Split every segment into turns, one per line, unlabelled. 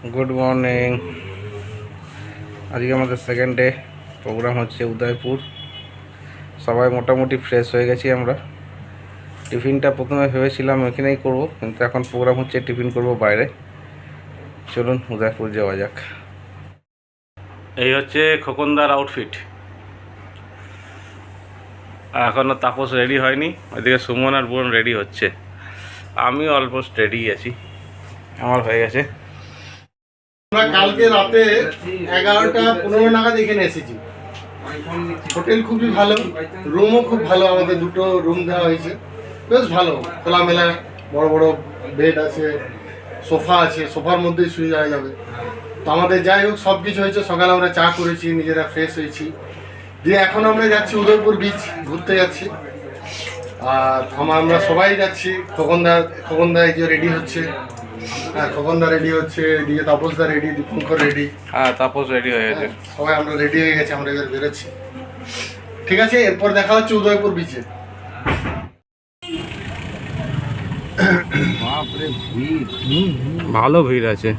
Good morning আজকে আমাদের second day programme হচ্ছে উদয়পুর। সবাই মোটামুটি ফ্রেশ হয়ে গেছি আমরা। টিফিনটা প্রথমে ভেবেছিলাম এখানেই করব কিন্তু এখন প্রোগ্রাম হচ্ছে টিফিন করব বাইরে। চলুন উদয়পুর যাওয়া যাক। এই হচ্ছে খোকনদার আউটফিট এখনও তাপস রেডি হয়নি ওইদিকে সুমন আর বোন রেডি হচ্ছে। আমি অলমোস্ট রেডি আছি। আমার হয়ে গেছে।
আমরা কালকে রাতে এগারোটা পনেরো নাগাদ এখানে এসেছি। হোটেল খুবই ভালো রুমও খুব ভালো, আমাদের দুটো রুম দেওয়া হয়েছে। বেশ ভালো, খোলামেলা, বড় বড় বেড আছে, সোফা আছে, সোফার মধ্যেই শুয়ে যাওয়া যাবে। তো আমাদের যাই হোক সব কিছু হয়েছে, সকালে আমরা চা করেছি, নিজেরা ফ্রেশ হয়েছি। দিয়ে এখন আমরা যাচ্ছি উদয়পুর বিচ ঘুরতে যাচ্ছি। আর আমার আমরা সবাই যাচ্ছি। খোকনদা খোকনদা এই যে রেডি হচ্ছে। হ্যাঁ খোকনদা রেডি হচ্ছে। এদিকে তাপসদা রেডি দীপঙ্কর রেডি
হ্যাঁ তাপস রেডি হয়ে গেছে।
সবাই আমরা রেডি হয়ে গেছি আমরা এবার বেরোচ্ছি। ঠিক আছে এরপর দেখা হচ্ছে উদয়পুর বিচে
ভালো ভিড় আছে।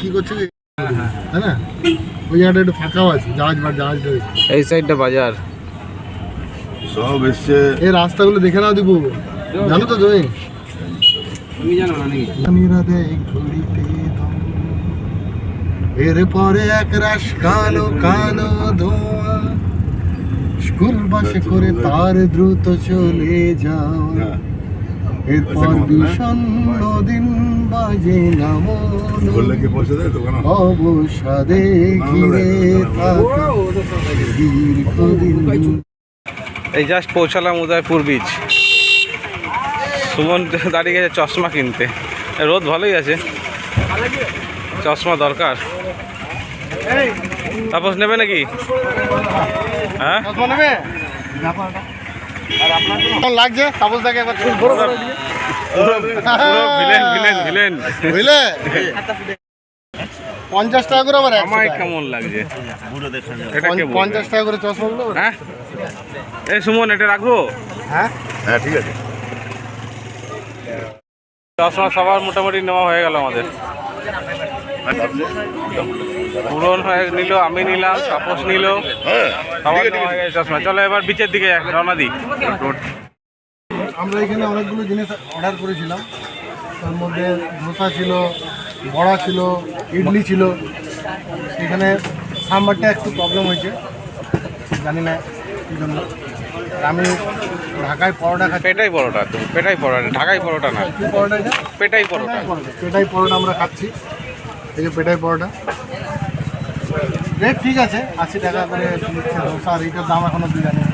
কি করছে কি? হ্যাঁ না? ওই জায়গাটা একটু ফাঁকাও আছে জাহাজ বা জাহাজ রয়েছে
এই সাইডটা বাজার।
সব এসছে।
এই রাস্তাগুলো দেখে নাও দিব জানো তো তুমি?
তুমি জানো না নাকি?
এক রাশ কালো কালো ধোঁয়া। স্কুল বাসে করে তার দ্রুত চলে যাওয়া।
হ্যাঁ।
এরপর বিষণ্ণ দিন বাজে নামো অবসাদে ঘিরে দীর্ঘদিন
এই জাস্ট পৌঁছালাম উদয়পুর বিচ সুমন দাঁড়িয়ে গেছে চশমা কিনতে রোদ ভালোই আছে চশমা দরকার তাপস নেবে নাকি হ্যাঁ
কেমন লাগছে? তাপস দাকে একবার বুঝলে পঞ্চাশ টাকা করে আবার টাকা।
কেমন লাগছে?
পঞ্চাশ টাকা করে চশমা গুলো
হ্যাঁ? এই সুমন এটা রাখব?
হ্যাঁ?
হ্যাঁ ঠিক আছে।
চশমা সবার মোটামুটি নেওয়া হয়ে গেল আমাদের। পূরণ হয়ে নিল আমি নিলাম তাপস নিল।
হ্যাঁ
নেওয়া হয়ে চশমা চলো এবার বিচের দিকে রওনা দিই।
আমরা এখানে অনেকগুলো জিনিস অর্ডার করেছিলাম। তার মধ্যে ধোসা ছিল বড়া ছিল ইডলি ছিল। এখানে সাম্বারটা একটু প্রবলেম হয়েছে। জানি না কী জন্য। আমি ঢাকায় পরোটা খাচ্ছি।
পেটাই পরোটা তো পেটাই পরোটা ঢাকাই পরোটা না।
পরোটা
পেটাই পরোটা।
পেটাই পরোটা আমরা খাচ্ছি। এই যে পেটাই পরোটা। রেট ঠিক আছে আশি টাকা করে দিচ্ছে। ধোসা আর এইটার দাম এখনও দিয়ে জানি না।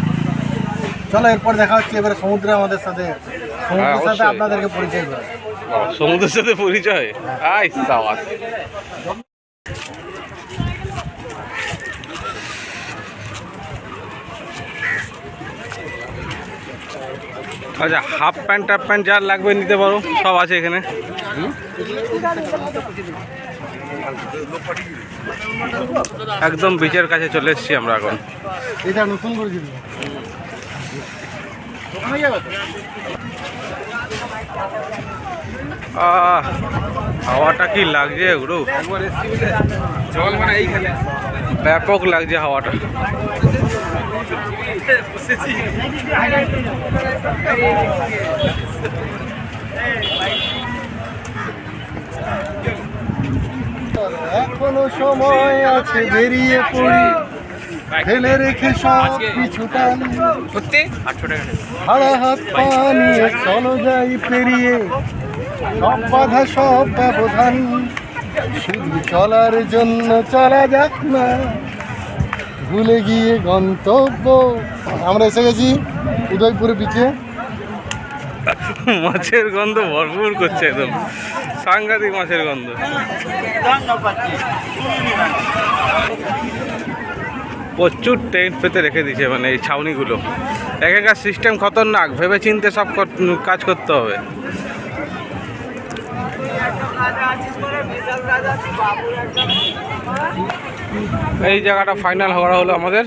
চলো এরপর দেখা হচ্ছে এবারে সমুদ্রে আমাদের সাথে। সমুদ্রের সাথে আপনাদেরকে পরিচয় করে।
সমুদ্রের সাথে পরিচয়? আই সাবাস আচ্ছা হাফ প্যান্ট টাফ প্যান্ট যা লাগবে নিতে পারো সব আছে এখানে। একদম বিচের কাছে চলে এসেছি আমরা এখন।
এটা নতুন তো?
আহ, হাওয়াটা কি লাগছে গুরু? জল মানে এইখানে। ব্যাপক লাগছে হাওয়াটা।
এখনও সময় আছে বেরিয়ে পড়ি। ফেলে রেখে সব কিছু টান। হারা হাত পা নিয়ে চলো যাই পেরিয়ে। সব বাধা সব ব্যবধান। শুধু চলার জন্য চলা যাক না। ভুলে গিয়ে গন্তব্য। আমরা এসে গেছি উদয়পুরে বিচে
মাছের গন্ধ ভরপুর করছে একদম। সাংঘাতিক মাছের গন্ধ। প্রচুর টেন্ট পেতে রেখে দিয়েছে মানে এই ছাউনিগুলো। এখানকার সিস্টেম খতরনাক ভেবে চিনতে সব কাজ করতে হবে। এই জায়গাটা ফাইনাল হওয়া হলো আমাদের।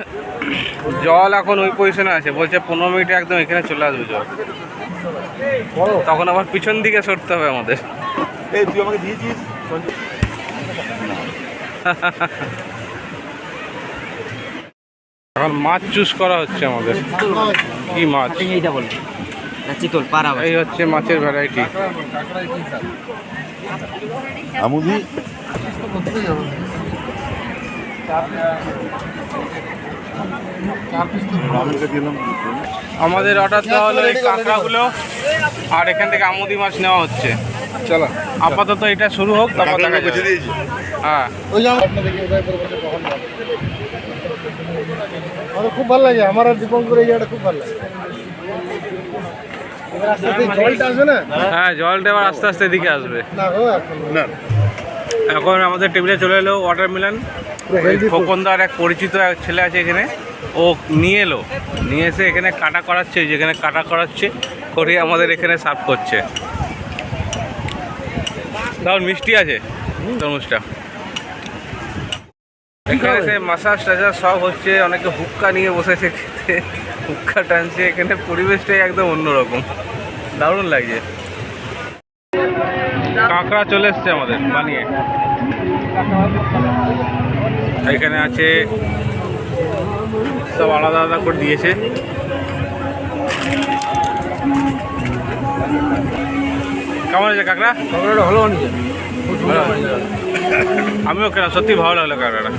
জল এখন ওই পজিশনে আছে, বলছে পনেরো মিনিটে একদম এখানে চলে আসবে জল। তখন আবার পিছন দিকে সরতে হবে আমাদের।
এই তুই আমাকে দিয়েছিস?
এখন মাছ চুজ করা হচ্ছে আমাদের। কি মাছ?
এইটা বল। চিতল পারা
এই হচ্ছে মাছের ভ্যারাইটি
আমুদি?
আমাদের অর্ডার দেওয়া হলো এই কাঁকড়াগুলো আর এখান থেকে আমুদি মাছ নেওয়া হচ্ছে। চলো। আপাতত এটা শুরু হোক তারপর দেখা যাবে। হ্যাঁ।
ওই আমার খুব ভালো লাগে আমার আর দীপঙ্কর এই জায়গাটা খুব ভালো লাগে। আস্তে আস্তে জলটা
হ্যাঁ জলটা এবার আস্তে আস্তে এদিকে আসবে।
এখন
আমাদের টেবিলে চলে এলো ওয়াটারমেলন। খোকনদার এক পরিচিত এক ছেলে আছে এখানে। ও নিয়ে এলো। নিয়ে এসে এখানে কাটা করাচ্ছে যেখানে কাটা করাচ্ছে করে আমাদের এখানে সার্ভ করছে। তাহলে মিষ্টি আছে তরমুজটা। এখানে সে মাসাজ টাসাজ সব হচ্ছে অনেকে হুক্কা নিয়ে বসেছে খেতে। হুক্কা টানছে এখানে পরিবেশটাই একদম অন্যরকম। দারুণ লাগছে। কাঁকড়া চলে এসছে আমাদের বানিয়ে। এখানে আছে সব আলাদা আলাদা করে দিয়েছে। কেমন আছে কাঁকড়া?
কাঁকড়াটা ভালো
ভালো। আমিও কেন সত্যি ভালো লাগল কাঁকড়াটা।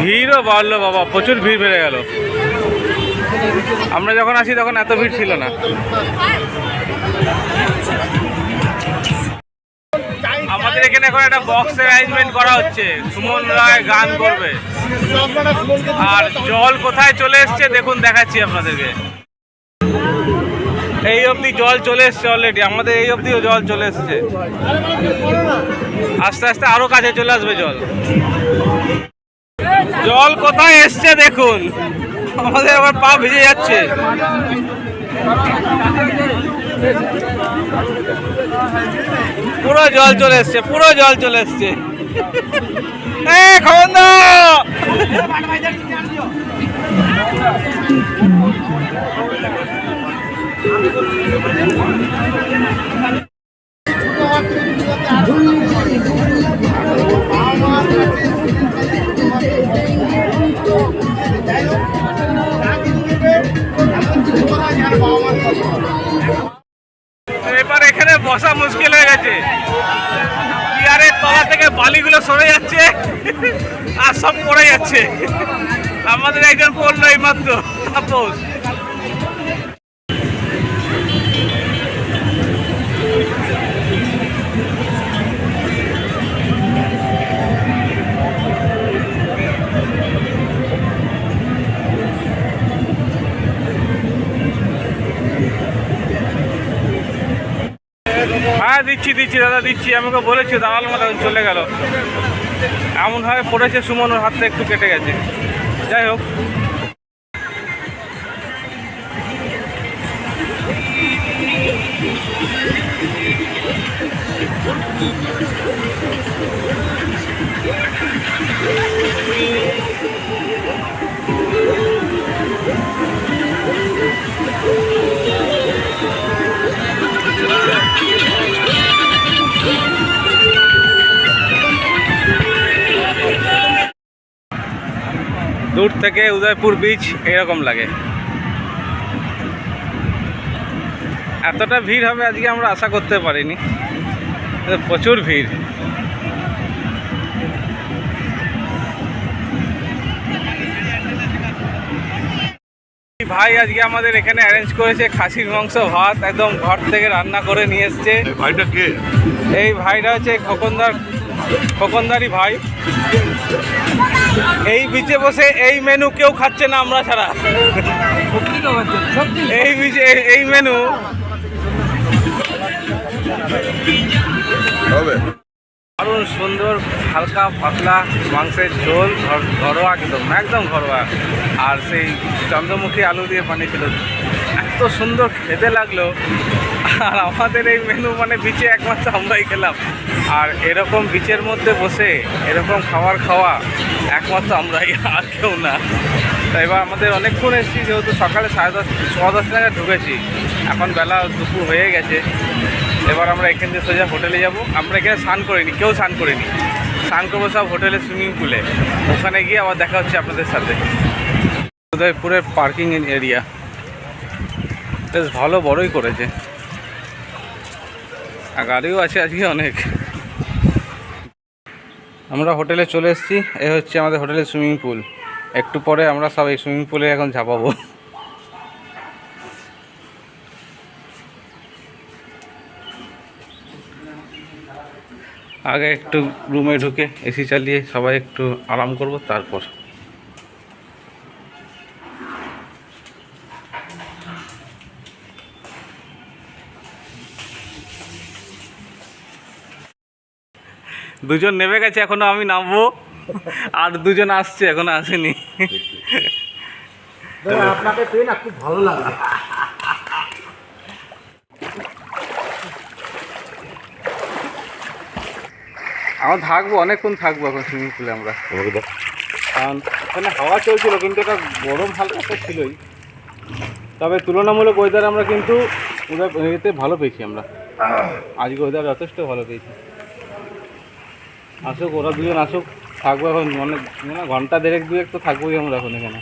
ভিড়ও বাড়লো বাবা প্রচুর ভিড় বেড়ে গেল। আমরা যখন আসি তখন এত ভিড় ছিল না। আমাদের এখানে এখন একটা বক্সের অ্যারেঞ্জমেন্ট করা হচ্ছে। সুমন রায় গান করবে। আর জল কোথায় চলে এসছে দেখুন, দেখাচ্ছি আপনাদেরকে। এই অবধি জল চলে এসছে অলরেডি আমাদের এই অবধিও জল চলে এসছে। আস্তে আস্তে আরও কাছে চলে আসবে জল। জল কোথায় এসছে দেখুন। আমাদের আবার পা ভিজে যাচ্ছে। পুরো জল চলে এসছে পুরো জল চলে এসছে। বসা মুশকিল হয়ে গেছে। চেয়ারের তলা থেকে বালিগুলো সরে যাচ্ছে আর সব পড়ে যাচ্ছে। আমাদের একজন পড়ল এই মাত্র তাপস দিচ্ছি দিচ্ছি, দাদা, দিচ্ছি। আমাকে বলেছি, দালাল মতো চলে গেল। এমনভাবে পড়েছে সুমন ওর হাতটা একটু কেটে গেছে। যাই হোক। দূর থেকে উদয়পুর বিচ এরকম লাগে। এতটা ভিড় হবে আজকে আমরা আশা করতে পারিনি। প্রচুর ভিড়। ভাই আজকে আমাদের এখানে অ্যারেঞ্জ করেছে খাসির মাংস ভাত একদম ঘর থেকে রান্না করে নিয়ে এসছে।
ভাইটা কে?
এই ভাইটা হচ্ছে খোকনদার খোকনদারি ভাই। এই বিচে বসে এই মেনু কেউ খাচ্ছে না আমরা ছাড়া। এই বিচে এই- মেনু দারুণ সুন্দর হালকা পাতলা মাংসের ঝোল ঘর- ঘরোয়া একদম একদম ঘরোয়া। আর সেই চন্দ্রমুখী আলু দিয়ে বানিয়েছিল এত সুন্দর খেতে লাগল। আর আমাদের এই মেনু মানে বিচে একমাত্র আমরাই খেলাম। আর এরকম বিচের মধ্যে বসে এরকম খাবার খাওয়া একমাত্র আমরাই, আর কেউ না। তো এবার আমাদের অনেকক্ষণ এসেছি, যেহেতু সকালে সাড়ে দশ, সোয়া দশ নাগাদ ঢুকেছি। এখন বেলা দুপুর হয়ে গেছে। এবার আমরা এখান থেকে সোজা হোটেলে যাব। আমরা এখানে স্নান করিনি, কেউ স্নান করিনি। স্নান করব সব হোটেলে সুইমিং পুলে ওখানে গিয়ে আবার দেখা হচ্ছে আপনাদের সাথে। উদয়পুরের পার্কিং এরিয়া বেশ ভালো, বড়ই করেছে। আর গাড়িও আছে আজকে অনেক। আমরা হোটেলে চলে এসেছি, এ হচ্ছে আমাদের হোটেলের সুইমিং পুল। একটু পরে আমরা সব এই সুইমিং পুলে এখন ঝাঁপাবো। আগে একটু রুমে ঢুকে এসি চালিয়ে সবাই একটু আরাম করব, তারপর। দুজন নেমে গেছে এখনও আমি নামবো। আর দুজন আসছে এখনও আসেনি।
আপনাকে পেয়ে না খুব ভালো লাগে
আমরা থাকব অনেকক্ষণ থাকব এখন সুইমিং পুলে আমরা। কারণ ওখানে হাওয়া চলছিল কিন্তু এটা গরম হালকা তো ছিলই। তবে তুলনামূলক ওয়েদার আমরা কিন্তু ওদের এতে ভালো পেয়েছি আমরা। আজকে ওয়েদার যথেষ্ট ভালো পেয়েছি। আসুক, ওরা দুজন আসুক, থাকব এখন। অনেক মানে ঘণ্টা দেড়েক দুয়েক তো থাকবোই আমরা এখন এখানে।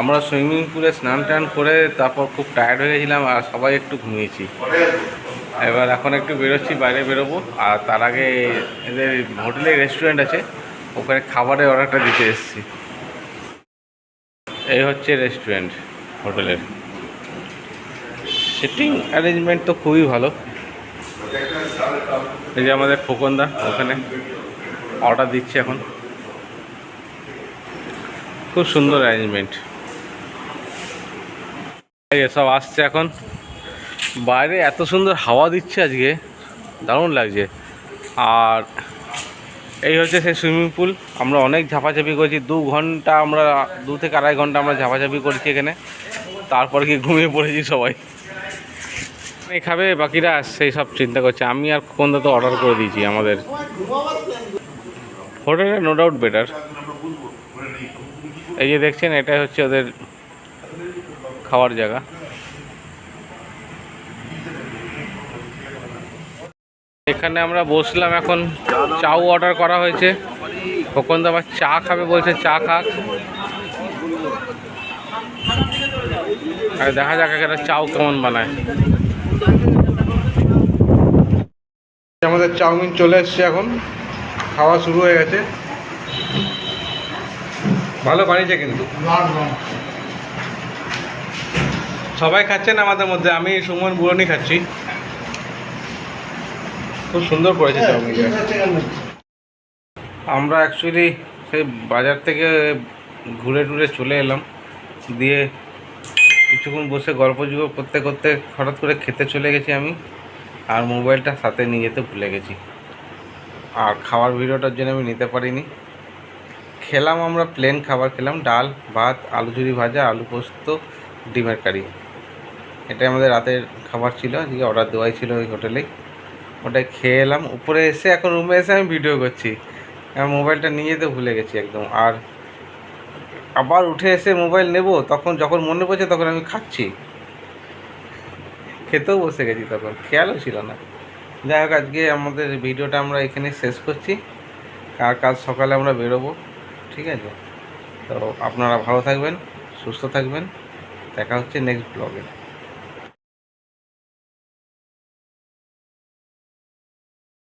আমরা সুইমিং পুলে স্নান টান করে তারপর খুব টায়ার্ড হয়ে গেছিলাম আর সবাই একটু ঘুমিয়েছি। এবার এখন একটু বেরোচ্ছি, বাইরে বেরোবো। আর তার আগে এদের হোটেলে রেস্টুরেন্ট আছে, ওখানে খাবারের অর্ডারটা দিতে এসেছি। এই হচ্ছে রেস্টুরেন্ট হোটেলের। সিটিং অ্যারেঞ্জমেন্ট তো খুবই ভালো। এই যে আমাদের খোকনদা, ওখানে অর্ডার দিচ্ছে এখন। খুব সুন্দর অ্যারেঞ্জমেন্ট সব আসছে এখন। বাইরে এত সুন্দর হাওয়া দিচ্ছে আজকে। দারুণ লাগছে। আর এই হচ্ছে সেই সুইমিং পুল। আমরা অনেক ঝাপাঝাপি করেছি। দু ঘণ্টা আমরা, দু থেকে আড়াই ঘণ্টা আমরা ঝাপাঝাপি করেছি এখানে। তারপর কি ঘুমিয়ে পড়েছি সবাই। খাবে, বাকিরা সেই সব চিন্তা করছে। আমি আর কোন তো অর্ডার করে দিয়েছি আমাদের। হোটেলে নো ডাউট বেটার এই যে দেখছেন, এটাই হচ্ছে ওদের খাওয়ার জায়গা। এখানে আমরা বসলাম এখন চাও অর্ডার করা হয়েছে। কখন তো আবার চা খাবে বলছে চা খাক। আর দেখা যাক এখানে চাও কেমন বানায়। আমাদের চাউমিন চলে এসছে এখন। খাওয়া শুরু হয়ে গেছে। ভালো বানিয়েছে কিন্তু। সবাই খাচ্ছেন আমাদের মধ্যে আমি সুমন বুড়নি খাচ্ছি। খুব সুন্দর করেছে চাউমিনটা আমরা অ্যাকচুয়ালি সেই বাজার থেকে ঘুরে টুরে চলে এলাম। দিয়ে কিছুক্ষণ বসে গল্প গুজব করতে করতে হঠাৎ করে খেতে চলে গেছি আমি আর মোবাইলটা সাথে নিয়ে যেতে ভুলে গেছি। আর খাওয়ার ভিডিওটার জন্য আমি নিতে পারিনি। খেলাম আমরা প্লেন খাবার খেলাম ডাল ভাত আলু ঝুরি ভাজা আলু পোস্ত ডিমের কারি। এটাই আমাদের রাতের খাবার ছিল আজকে অর্ডার দেওয়াই ছিল ওই হোটেলেই ওটাই খেয়ে এলাম, উপরে এসে এখন রুমে এসে আমি ভিডিও করছি। আমার মোবাইলটা নিয়ে যেতে ভুলে গেছি একদম। আর আবার উঠে এসে মোবাইল নেব, তখন যখন মনে পড়ছে তখন আমি খাচ্ছি। খেতেও বসে গেছি তখন, খেয়ালও ছিল না। যাই হোক, আজকে আমাদের ভিডিওটা আমরা এখানে শেষ করছি। আর কাজ সকালে আমরা বেরোবো, ঠিক আছে? তো আপনারা ভালো থাকবেন, সুস্থ থাকবেন। দেখা হচ্ছে নেক্সট ব্লগে